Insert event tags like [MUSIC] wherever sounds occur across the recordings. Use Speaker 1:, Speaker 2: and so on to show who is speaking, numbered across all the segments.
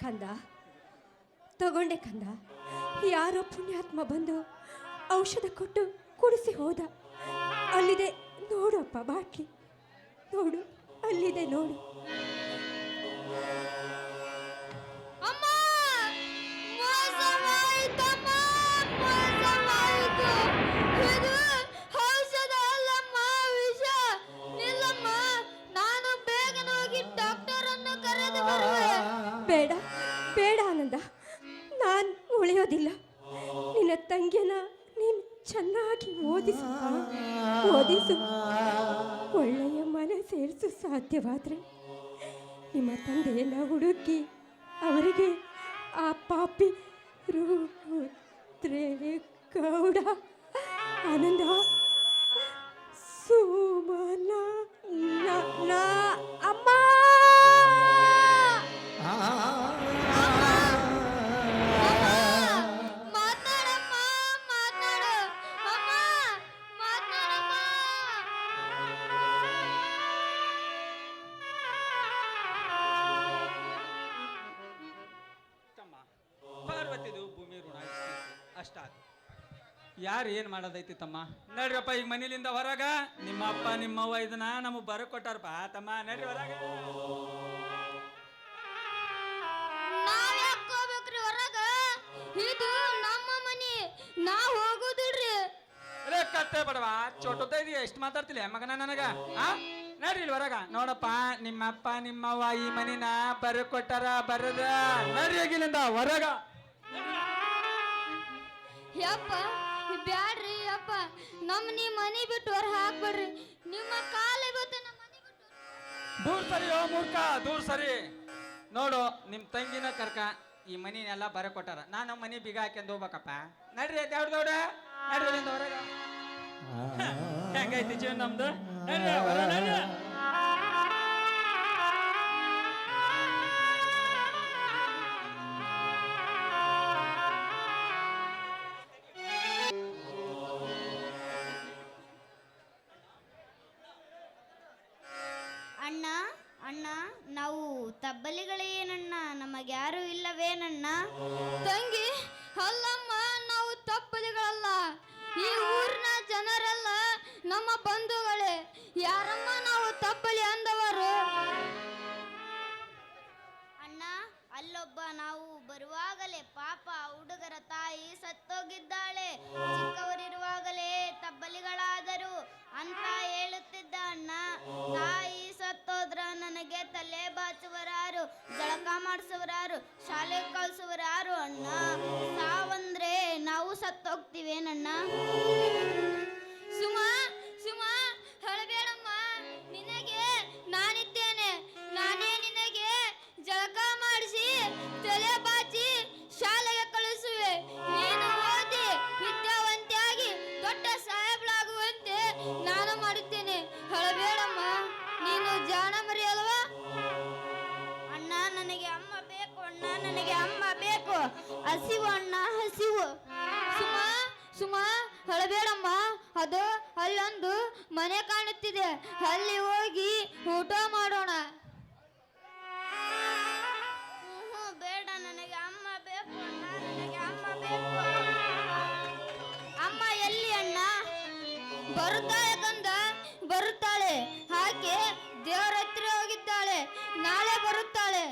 Speaker 1: ಕಂದ? ತಗೊಂಡೆ ಕಂದ. ಯಾರೋ ಪುಣ್ಯಾತ್ಮ ಬಂದು ಔಷಧ ಕೊಟ್ಟು ಕುಡಿಸಿ ಹೋದ. ಅಲ್ಲಿದೆ ನೋಡಪ್ಪ ಬಾಟ್ಲಿ. ನೋಡು, ಅಲ್ಲಿದೆ ನೋಡು. ಚೆನ್ನಾಗಿ ಓದಿಸು ಓದಿಸು. ಒಳ್ಳೆಯ ಮನೆ ಸೇರಿಸು ಸಾಧ್ಯವಾದರೆ. ನಿಮ್ಮ ತಂದೆಯನ್ನ ಹುಡುಕಿ ಅವರಿಗೆ ಆ ಪಾಪಿ ಗೌಡ ಆನಂದ ಸುಮನ
Speaker 2: ಅಷ್ಟಾದ ಯಾರು ಏನು ಮಾಡೋದೈತಿ ತಮ್ಮ? ನಡ್ರಪ್ಪ ಈಗ ಮನೇಲಿಂದ ಹೊರಗ ನಿಮ್ಮ ಅಪ್ಪ ನಿಮ್ಮವ್ವ ಇದನ್ನ ನಮಗೆ ಬರ ಕೊಟ್ಟಾರಪ್ಪ. ತಮ್ಮ ನಡ್ರಿ ಹೊರಗ.
Speaker 3: ಇದು ನಮ್ಮ ಮನಿ. ನಾ ಹೋಗುದಿಲ್ರಿ.
Speaker 2: ಅರೇ ಕತ್ತೆ ಬಡವ ಚೋಟದ ಇದೀಯ ಎಷ್ಟು ಮಾತಾಡ್ತಿಲ್ಲ ಮಗನ ನನಗ? ಆ? ನಡ್ರಿ ಇಲ್ಲಿ ಹೊರಗ. ನೋಡಪ್ಪ ನಿಮ್ಮಪ್ಪ ನಿಮ್ಮವ್ವ ಈ ಮನಿನ ಬರ ಕೊಟ್ಟಾರ ಬರದ. ನಡ್ರಿ ಆಗಿಲ್ಲಿಂದ ಹೊರಗ.
Speaker 3: ಯಪ್ಪ ಬ್ಯಾಡ್ರಿ ಯಪ್ಪ. ನಮ್ಮ ನಿಮ್ಮ ಮನೆ ಬಿಟ್ಟು ಹೊರ ಹಾಕ್ಬೇಡ್ರಿ. ನಿಮ್ಮ ಕಾಲ ಇವತ್ತು ನಮ್ಮ ಮನಿ ಬಿಟ್ಟು
Speaker 2: ದೂರ ಸರಿ ಓ ಮೂರ್ಖ ದೂರ ಸರಿ. ನೋಡು ನಿಮ್ಮ ತಂಗಿನ ಕರ್ಕ ಈ ಮನಿನೆಲ್ಲ ಬರ ಕೊಟ್ಟಾರ. ನಾ ನಮ್ಮ ಮನೆ ಬಿಗ ಹಾಕ್ಯಂದು ಹೋಗ್ಬೇಕಪ್ಪ. ನಡ್ರಿ ದೌಡ ದೌಡ. ನಡ್ರಿ ಇಲ್ಲಿಂದ ಹೊರಗ. [LAUGHS] ಹೆಂಗೈತಿ ಜೀವನ ನಮ್ದು? ನಡ್ರಿ ಹೊರ ನಡ್ರಿ.
Speaker 4: ಅಣ್ಣ ಅಣ್ಣ ನಾವು ತಬ್ಬಲಿಗಳೇನಣ್ಣ ನಮಗ್ಯಾರು ಇಲ್ಲವೇನಣ್ಣ
Speaker 3: ತಂಗಿ ಅಲ್ಲಮ್ಮ ನಾವು ತಬ್ಬಲಿಗಳಲ್ಲ. ಈ ಊರಿನ ಜನರೆಲ್ಲ ನಮ್ಮ ಬಂಧುಗಳೇ. ಯಾರಮ್ಮ ನಾವು ತಬ್ಬಲಿ ಅಂದವರು?
Speaker 4: ಅಣ್ಣ ಅಲ್ಲೊಬ್ಬ ನಾವು ಬರುವಾಗಲೇ ಪಾಪ ಹುಡುಗರ ತಾಯಿ ಸತ್ತೋಗಿದ್ದಾಳೆ. ಚಿಕ್ಕವರಿರುವಾಗಲೇ ತಬ್ಬಲಿಗಳಾದರು ಅಂತ ಹೇಳುತ್ತಿದ್ದ ಅಣ್ಣ. ತಾಯಿ ನನಗೆ ತಲೆ ಬಾಚುವರಾರು ಜಳಕ ಮಾಡಿಸುವರಾರು ಶಾಲೆ ಕಳಿಸುವರಾರು ಅಣ್ಣ. ಸಾವಂದ್ರೆ
Speaker 3: ಅಲ್ಲಿ ಹೋಗಿ ಊಟ ಮಾಡೋಣ.
Speaker 4: ಬೇಡ ನನಗೆ ಅಮ್ಮ ಬೇಕು ನನಗೆ ಅಮ್ಮ ಬೇಕು ಅಮ್ಮ ಎಲ್ಲಿ ಅಣ್ಣ?
Speaker 3: ಬರುತ್ತಾಳೆ ಕಂದ? ಬರುತ್ತಾಳೆ. ಆಕೆ ದೇವರ ಹತ್ರ ಹೋಗಿದ್ದಾಳೆ. ನಾಳೆ ಬರುತ್ತಾಳೆ.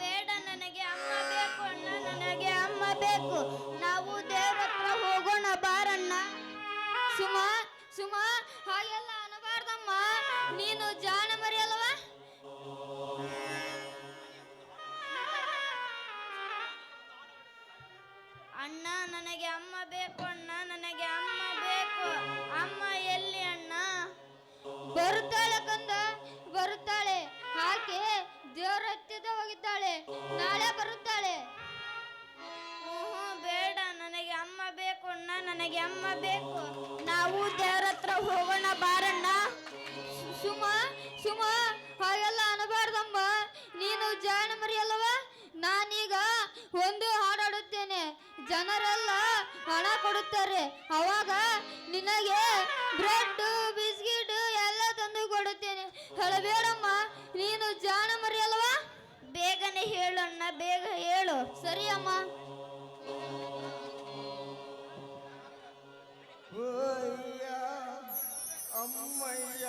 Speaker 4: ಬೇಡ ನನಗೆ ಅಮ್ಮ ಬೇಕು ಅಣ್ಣ ನನಗೆ ಅಮ್ಮ ಬೇಕು. ನಾವು ದೇವರ ಹತ್ರ ಹೋಗೋಣ ಬಾರಣ್ಣ.
Speaker 3: ಸುಮಾ ಸುಮಾ ಹಾಗೆಲ್ಲ ಅನ್ನಬಾರ್ದಮ್ಮ ನೀನು ಜಾಣ ಮರಿ ಅಲ್ವಾ?
Speaker 4: ಅಣ್ಣ, ನನಗೆ ಅಮ್ಮ ಬೇಕು ಅಣ್ಣ, ನನಗೆ ಅಮ್ಮ ಬೇಕು. ಅಮ್ಮ ಎಲ್ಲಿ ಅಣ್ಣ?
Speaker 3: ಬರ್ತಾಳೆ ಜನರೆಲ್ಲ ಹಣ ಕೊಡುತ್ತಾರೆ. ಅವಾಗ ನಿನಗೆ ಬ್ರೆಡ್ ಬಿಸ್ಕಿಟ್ ಎಲ್ಲ ತಂದು ಕೊಡುತ್ತೇನೆ. ಹೇಳಬೇಡಮ್ಮ ನೀನು ಜಾಣ ಮರಿಯಲ್ವಾ?
Speaker 4: ಬೇಗನೆ ಹೇಳು ಅಣ್ಣ ಬೇಗ ಹೇಳು.
Speaker 3: ಸರಿ ಅಮ್ಮ.
Speaker 5: ಅಮ್ಮಯ್ಯ.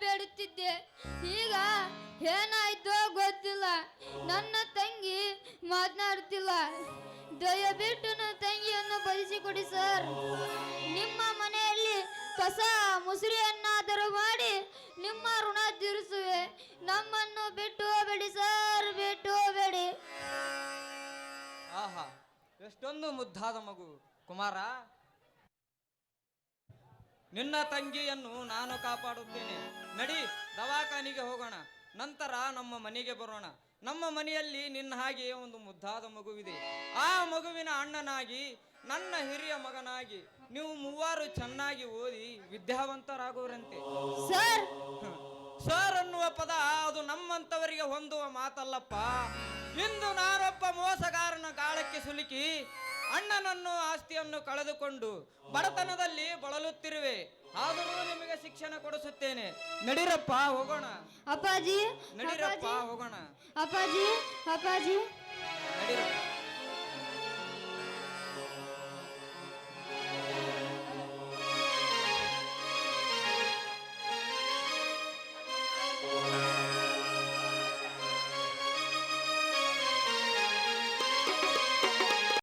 Speaker 3: ಬೇಡುತ್ತಿದ್ದೆ. ಈಗ ಏನಾಯ್ತೋ ಗೊತ್ತಿಲ್ಲ. ನನ್ನ ತಂಗಿ ಮಾತನಾಡುತ್ತಿಲ್ಲ. ದಯವಿಟ್ಟು ನನ್ನ ತಂಗಿಯನ್ನು ಬದಿಸಿಕೊಡಿ ಸರ್. ನಿಮ್ಮ ಮನೆಯಲ್ಲಿ ಕಸ ಮುಸುರಿಯನ್ನಾದರೂ ಮಾಡಿ ನಿಮ್ಮ ಋಣ ತೀರಿಸುವೆ. ನಮ್ಮನ್ನು ಬಿಟ್ಟು ಹೋಗಬೇಡಿ, ಸರ್. ಬಿಟ್ಟು ಹೋಗಬೇಡಿ.
Speaker 6: ಆಹಾ, ಎಷ್ಟೊಂದು ಮುದ್ದಾದ ಮಗು. ಕುಮಾರ ನಿನ್ನ ತಂಗಿಯನ್ನು ನಾನು ಕಾಪಾಡುತ್ತೇನೆ. ನಡಿ ದವಾಖಾನಿಗೆ ಹೋಗೋಣ. ನಂತರ ನಮ್ಮ ಮನೆಗೆ ಬರೋಣ. ನಮ್ಮ ಮನೆಯಲ್ಲಿ ನಿನ್ನ ಹಾಗೆ ಒಂದು ಮುದ್ದಾದ ಮಗುವಿದೆ. ಆ ಮಗುವಿನ ಅಣ್ಣನಾಗಿ ನನ್ನ ಹಿರಿಯ ಮಗನಾಗಿ ನೀವು ಮೂವರು ಚೆನ್ನಾಗಿ ಓದಿ ವಿದ್ಯಾವಂತರಾಗುವರಂತೆ.
Speaker 4: ಸರ್!
Speaker 6: ಸರ್ ಅನ್ನುವ ಪದ ಅದು ನಮ್ಮಂತವರಿಗೆ ಹೊಂದುವ ಮಾತಲ್ಲಪ್ಪ. ಇಂದು ನಾನೊಬ್ಬ ಮೋಸಗಾರನ ಗಾಳಕ್ಕೆ ಸುಲುಕಿ ಅಣ್ಣನನ್ನು ಆಸ್ತಿಯನ್ನು ಕಳೆದುಕೊಂಡು ಬಡತನದಲ್ಲಿ ಬಳಲುತ್ತಿರುವೆ. ಆದರೂ ನಿಮಗೆ ಶಿಕ್ಷಣ ಕೊಡಿಸುತ್ತೇನೆ. ನಡಿರಪ್ಪ ಹೋಗೋಣ.
Speaker 3: ಅಪ್ಪಾಜಿ
Speaker 6: ನಡಿರಪ್ಪ ಹೋಗೋಣ.
Speaker 3: ಅಪ್ಪಾಜಿ ಅಪ್ಪಾಜಿ.
Speaker 6: ನಡಿರಪ್ಪ.